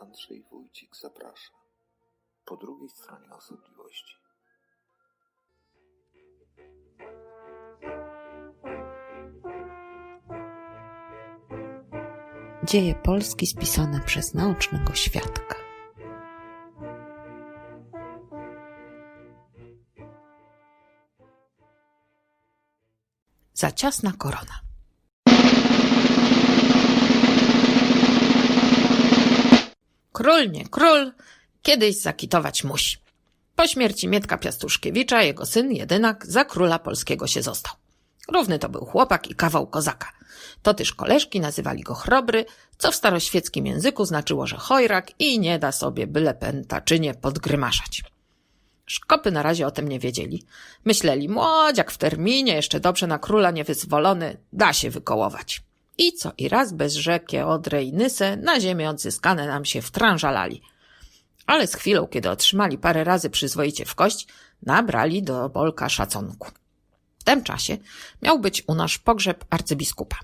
Andrzej Wójcik zaprasza. Po drugiej stronie osobliwości. Dzieje Polski spisane przez naocznego świadka. Za ciasna korona. Król nie król, kiedyś zakitować musi. Po śmierci Mietka Piastuszkiewicza jego syn, jedynak, za króla polskiego się został. Równy to był chłopak i kawał kozaka. To też koleżki nazywali go chrobry, co w staroświeckim języku znaczyło, że chojrak i nie da sobie byle pętaczynie podgrymaszać. Szkopy na razie o tym nie wiedzieli. Myśleli, młodziak w terminie, jeszcze dobrze na króla niewyzwolony, da się wykołować. I co i raz bez rzekie Odrę i Nysę na ziemię odzyskane nam się wtrążalali. Ale z chwilą, kiedy otrzymali parę razy przyzwoicie w kość, nabrali do Bolka szacunku. W tym czasie miał być u nasz pogrzeb arcybiskupa.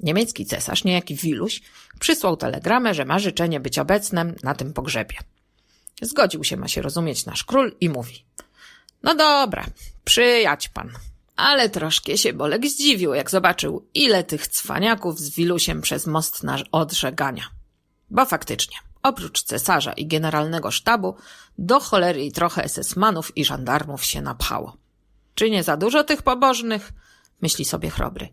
Niemiecki cesarz, niejaki Wiluś, przysłał telegramę, że ma życzenie być obecnym na tym pogrzebie. Zgodził się, ma się rozumieć, nasz król i mówi. No dobra, przyjać pan. Ale troszkę się Bolek zdziwił, jak zobaczył, ile tych cwaniaków z Wilusiem przez most na Odrze gania. Bo faktycznie, oprócz cesarza i generalnego sztabu, do cholery i trochę esesmanów i żandarmów się napchało. Czy nie za dużo tych pobożnych? Myśli sobie chrobry.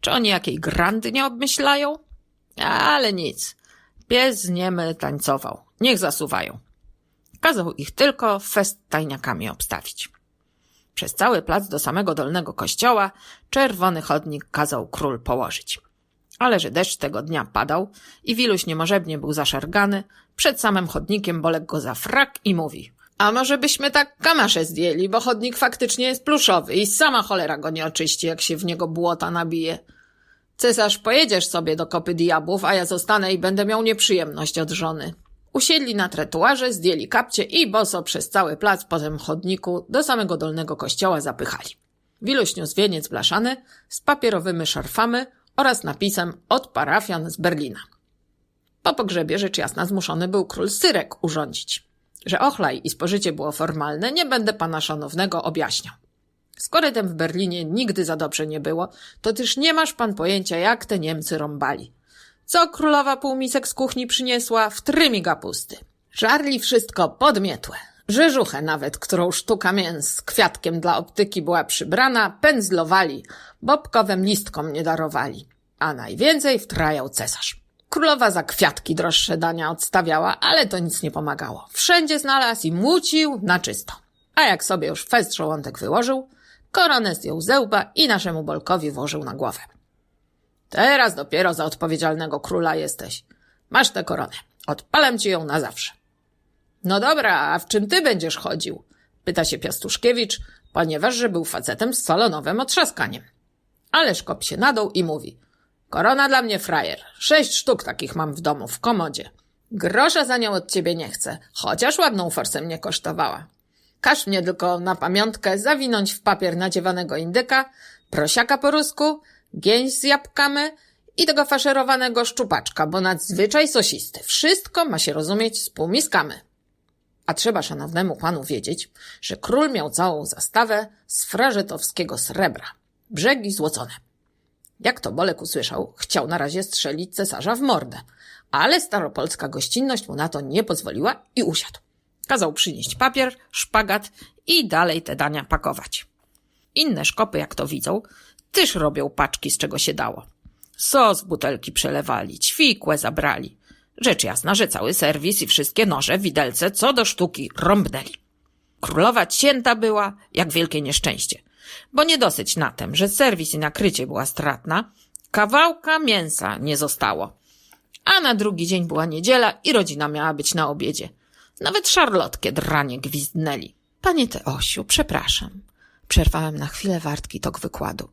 Czy oni jakiej grandy nie obmyślają? Ale nic. Pies niemy tańcował. Niech zasuwają. Kazał ich tylko fest tajniakami obstawić. Przez cały plac do samego dolnego kościoła czerwony chodnik kazał król położyć. Ale że deszcz tego dnia padał i Wiluś niemożebnie był zaszargany, przed samym chodnikiem Bolek go za frak i mówi a może byśmy tak kamasze zdjęli, bo chodnik faktycznie jest pluszowy i sama cholera go nie oczyści, jak się w niego błota nabije. Cesarz, pojedziesz sobie do kopy diabłów, a ja zostanę i będę miał nieprzyjemność od żony. Usiedli na tretuarze, zdjęli kapcie i boso przez cały plac po tym chodniku do samego dolnego kościoła zapychali. Wiluś niósł wieniec blaszany z papierowymi szarfami oraz napisem od parafian z Berlina. Po pogrzebie rzecz jasna zmuszony był król Syrek urządzić. Że ochlaj i spożycie było formalne, nie będę pana szanownego objaśniał. Z korytem w Berlinie nigdy za dobrze nie było, to też nie masz pan pojęcia, jak te Niemcy rąbali. Co królowa półmisek z kuchni przyniesła? W trymi. Żarli wszystko podmietłe. Rzeżuchę nawet, którą sztuka mięs z kwiatkiem dla optyki była przybrana, pędzlowali, bobkowym listkom nie darowali. A najwięcej wtrajał cesarz. Królowa za kwiatki droższe dania odstawiała, ale to nic nie pomagało. Wszędzie znalazł i mucił na czysto. A jak sobie już fest żołądek wyłożył, koronę zdjął ze łba i naszemu Bolkowi włożył na głowę. Teraz dopiero za odpowiedzialnego króla jesteś. Masz tę koronę. Odpalam ci ją na zawsze. No dobra, a w czym ty będziesz chodził? Pyta się Piastuszkiewicz, ponieważ że był facetem z salonowym otrzaskaniem. Ale szkop się nadał i mówi – Korona dla mnie frajer. Sześć sztuk takich mam w domu, w komodzie. Grosza za nią od ciebie nie chcę, chociaż ładną forsę mnie kosztowała. Każ mnie tylko na pamiątkę zawinąć w papier nadziewanego indyka, prosiaka po rusku, gięś z jabłkami i tego faszerowanego szczupaczka, bo nadzwyczaj sosisty. Wszystko ma się rozumieć z półmiskami. A trzeba szanownemu panu wiedzieć, że król miał całą zastawę z frażetowskiego srebra. Brzegi złocone. Jak to Bolek usłyszał, chciał na razie strzelić cesarza w mordę, ale staropolska gościnność mu na to nie pozwoliła i usiadł. Kazał przynieść papier, szpagat i dalej te dania pakować. Inne szkopy, jak to widzą, też robią paczki z czego się dało. Sos butelki przelewali, ćwikłe zabrali. Rzecz jasna, że cały serwis i wszystkie noże, widelce, co do sztuki, rąbnęli. Królowa cięta była, jak wielkie nieszczęście – bo nie dosyć na tym, że serwis i nakrycie była stratna, kawałka mięsa nie zostało. A na drugi dzień była niedziela i rodzina miała być na obiedzie. Nawet szarlotkę dranie gwizdnęli. Panie Teosiu, przepraszam. Przerwałem na chwilę wartki tok wykładu.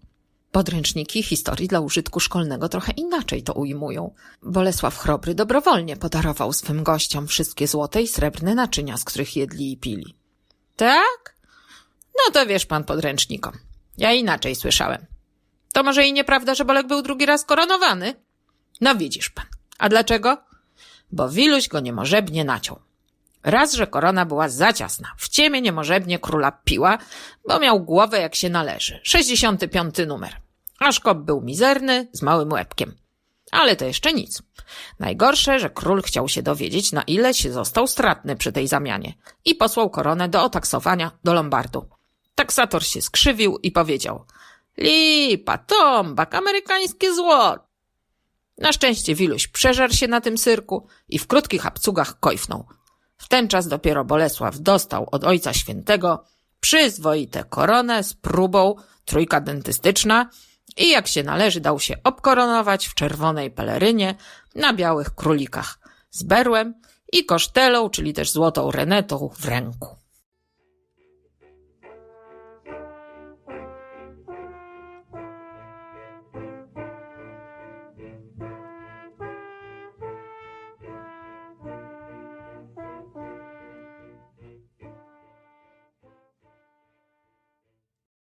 Podręczniki historii dla użytku szkolnego trochę inaczej to ujmują. Bolesław Chrobry dobrowolnie podarował swym gościom wszystkie złote i srebrne naczynia, z których jedli i pili. Tak? No to wiesz pan podręcznikom. Ja inaczej słyszałem. To może i nieprawda, że Bolek był drugi raz koronowany? No widzisz pan. A dlaczego? bo Wiluś go niemożebnie naciął. Raz, że korona była za ciasna. W ciemię niemożebnie króla piła, bo miał głowę jak się należy. 65 numer. A szkop był mizerny, z małym łebkiem. Ale to jeszcze nic. Najgorsze, że król chciał się dowiedzieć, na ile się został stratny przy tej zamianie i posłał koronę do otaksowania do Lombardu. Taksator się skrzywił i powiedział Lipa, tombak, amerykańskie złoto. Na szczęście Wiluś przeżarł się na tym cyrku i w krótkich apcugach kojfnął. W ten czas dopiero Bolesław dostał od Ojca Świętego przyzwoite koronę z próbą, trójka dentystyczna i jak się należy dał się obkoronować w czerwonej pelerynie na białych królikach z berłem i kosztelą, czyli też złotą renetą w ręku.